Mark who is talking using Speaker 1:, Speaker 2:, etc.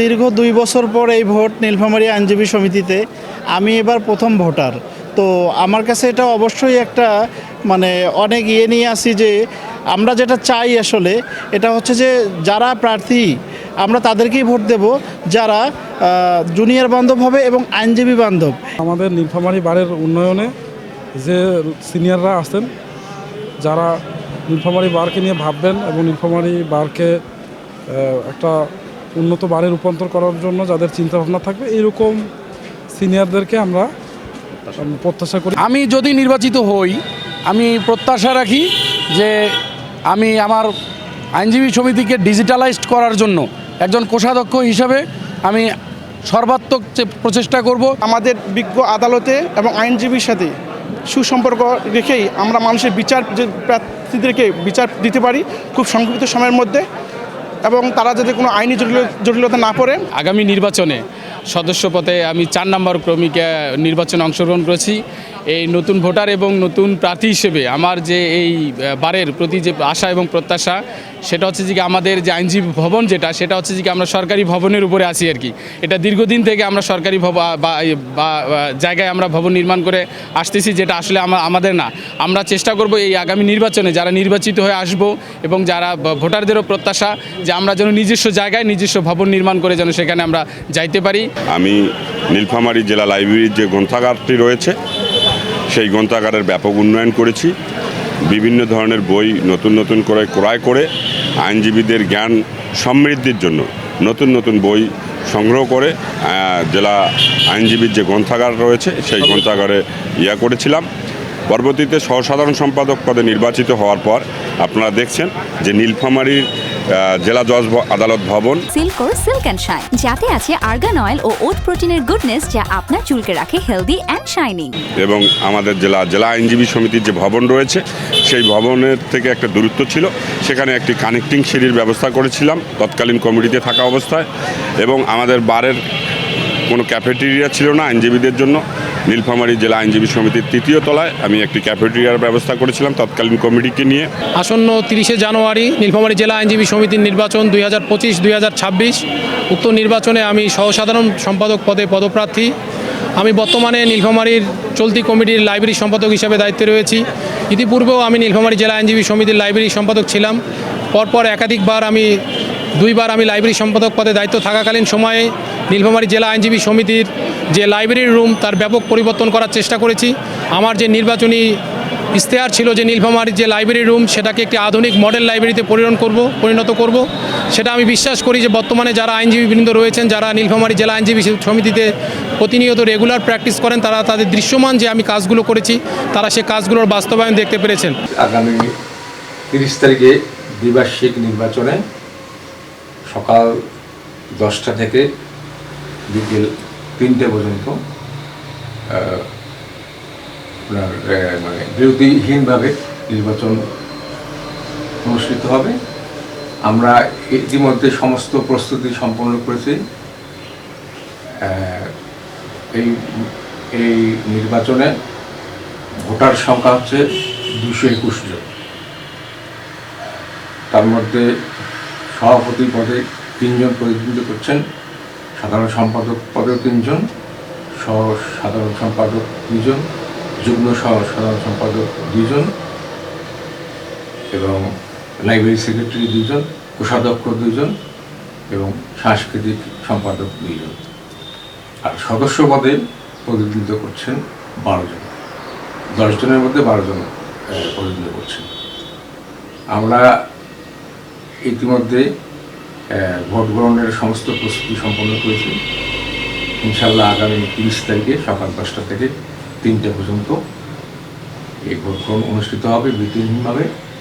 Speaker 1: দীর্ঘ দুই বছর পর এই ভোট নীলফামারী আইনজীবী সমিতিতে আমি এবার প্রথম ভোটার। তো আমার কাছে এটা অবশ্যই একটা মানে অনেক ইয়ে নিয়ে আসি যে আমরা যেটা চাই আসলে, এটা হচ্ছে যে যারা প্রার্থী, আমরা তাদেরকেই ভোট দেব, যারা জুনিয়র বান্ধব হবে এবং আইনজীবী বান্ধব।
Speaker 2: আমাদের নীলফামারী বারের উন্নয়নে যে সিনিয়ররা আছেন, যারা নীলফামারী বারকে নিয়ে ভাববেন এবং নীলফামারী বারকে একটা উন্নত বারে রূপান্তর করার জন্য যাদের চিন্তাভাবনা থাকবে এরকম সিনিয়রদেরকে আমরা প্রত্যাশা করি।
Speaker 3: আমি যদি নির্বাচিত হই আমি প্রত্যাশা রাখি যে আমি আমার আইনজীবী সমিতিকে ডিজিটালাইজড করার জন্য একজন কোষাধ্যক্ষ হিসাবে আমি সর্বাত্মক প্রচেষ্টা করব।
Speaker 4: আমাদের বিজ্ঞ আদালতে এবং আইনজীবীর সাথে সুসম্পর্ক রেখেই আমরা মানুষের বিচার যে প্রার্থীদেরকে বিচার দিতে পারি খুব সংক্ষিপ্ত সময়ের মধ্যে। এবং তারা যাতে কোনো আইনি জটিল জটিলতা না পড়ে?
Speaker 5: আগামী নির্বাচনে সদস্য পদে আমি চার নম্বর ক্রমিকে নির্বাচনে অংশগ্রহণ করেছি। এই নতুন ভোটার এবং নতুন প্রার্থী হিসেবে আমার যে এই বারের প্রতি যে আশা এবং প্রত্যাশা সেটা হচ্ছে যে আমাদের যে আইনজীবী ভবন যেটা, সেটা হচ্ছে যে আমরা সরকারি ভবনের উপরে আছি আর কি। এটা দীর্ঘদিন থেকে আমরা সরকারি বা জায়গায় আমরা ভবন নির্মাণ করে আসতেছি, যেটা আসলে আমাদের না। আমরা চেষ্টা করব এই আগামী নির্বাচনে যারা নির্বাচিত হয়ে আসব এবং যারা ভোটারদেরও প্রত্যাশা যে আমরা যেন নিজস্ব জায়গায় নিজস্ব ভবন নির্মাণ করে যেন সেখানে আমরা যাইতে পারি।
Speaker 6: আমি নীলফামারী জেলা লাইব্রেরির যে গ্রন্থাগারটি রয়েছে, সেই গ্রন্থাগারের ব্যাপক উন্নয়ন করেছি। বিভিন্ন ধরনের বই নতুন নতুন করে ক্রয় করে আইনজীবীদের জ্ঞান সমৃদ্ধির জন্য নতুন নতুন বই সংগ্রহ করে জেলা আইনজীবীর যে গ্রন্থাগার রয়েছে, সেই গ্রন্থাগারে ইয়া করেছিলাম। পরবর্তীতে সহসাধারণ সম্পাদক পদে নির্বাচিত হওয়ার পর আপনারা দেখছেন যে নীলফামারীর জেলা জজ আদালত ভবন।
Speaker 7: সিল্কোর সিল্ক অ্যান্ড শাইন যাতে আছে আর্গান অয়েল ও ওট প্রোটিনের গুডনেস যা আপনার চুলকে রাখে হেলদি অ্যান্ড শাইনিং।
Speaker 6: এবং আমাদের জেলা জেলা আইনজীবী সমিতির যে ভবন রয়েছে সেই ভবনের থেকে একটা দূরত্ব ছিল। সেখানে একটি কানেক্টিং সিঁড়ির ব্যবস্থা করেছিলাম তৎকালীন কমিটিতে থাকা অবস্থায়। এবং আমাদের বারের কোনো ক্যাফেটেরিয়া ছিল না আইনজীবীদের জন্য। নীলফামারী জেলা আইনজীবী সমিতির তৃতীয় তলায় আমি একটি ক্যাফেটেরিয়ার ব্যবস্থা করেছিলাম তৎকালীন কমিটিকে নিয়ে।
Speaker 8: আসন্ন তিরিশে জানুয়ারি নীলফামারী জেলা আইনজীবী সমিতির নির্বাচন দুই হাজার পঁচিশ, দুই হাজার ছাব্বিশ। উক্ত নির্বাচনে আমি সহসাধারণ সম্পাদক পদে পদপ্রার্থী। আমি বর্তমানে নীলফামারীর চলতি কমিটির লাইব্রেরি সম্পাদক হিসেবে দায়িত্বে রয়েছি। ইতিপূর্বেও আমি নীলফামারী জেলা আইনজীবী সমিতির লাইব্রেরি সম্পাদক ছিলাম। পরপর একাধিকবার আমি, দুইবার আমি লাইব্রেরি সম্পাদক পদে দায়িত্ব থাকাকালীন সময়ে নীলফামারী জেলা আইনজীবী সমিতির যে লাইব্রেরি রুম তার ব্যাপক পরিবর্তন করার চেষ্টা করেছি। আমার যে নির্বাচনী ইশতেহার ছিল যে নীলফামারীর যে লাইব্রেরি রুম সেটাকে একটি আধুনিক মডেল লাইব্রেরিতে পরিণত করব পরিণত করব। সেটা আমি বিশ্বাস করি যে বর্তমানে যারা আইনজীবীবৃন্দ রয়েছেন, যারা নীলফামারী জেলা আইনজীবী সমিতিতে প্রতিনিয়ত রেগুলার প্র্যাকটিস করেন, তারা তাদের দৃশ্যমান যে আমি কাজগুলো করেছি, তারা সে কাজগুলোর বাস্তবায়ন দেখতে পেরেছেন।
Speaker 9: আগামী তিরিশ তারিখে দ্বিবার্ষিক নির্বাচনে সকাল দশটা থেকে বিকেল তিনটে পর্যন্ত আপনার মানে বিরতিহীনভাবে নির্বাচন অনুষ্ঠিত হবে। আমরা ইতিমধ্যে সমস্ত প্রস্তুতি সম্পন্ন করেছি। এই এই নির্বাচনে ভোটার সংখ্যা হচ্ছে দুশো একুশ জন। তার মধ্যে সভাপতি পদে তিনজন প্রতিনিধিত্ব করছেন। সাধারণ সম্পাদক পদেও তিনজন সহ সাধারণ সম্পাদক দুজন, যুগ্ম সহ সাধারণ সম্পাদক দুজন এবং লাইব্রেরি সেক্রেটারি দুজন, কোষাধ্যক্ষ দুজন এবং সাংস্কৃতিক সম্পাদক দুজন আর সদস্য পদে প্রতিনিধিত্ব করছেন বারো জন। দশ জনের মধ্যে বারো জন প্রতিনিধিত্ব করছেন। আমরা ইতিমধ্যে ভোট গ্রহণের সমস্ত প্রস্তুতি সম্পন্ন করেছি। ইনশাল্লাহ আগামী তিরিশ তারিখে সকাল দশটা থেকে তিনটে পর্যন্ত এই ভোট গ্রহণ অনুষ্ঠিত হবে বিধিহীনভাবে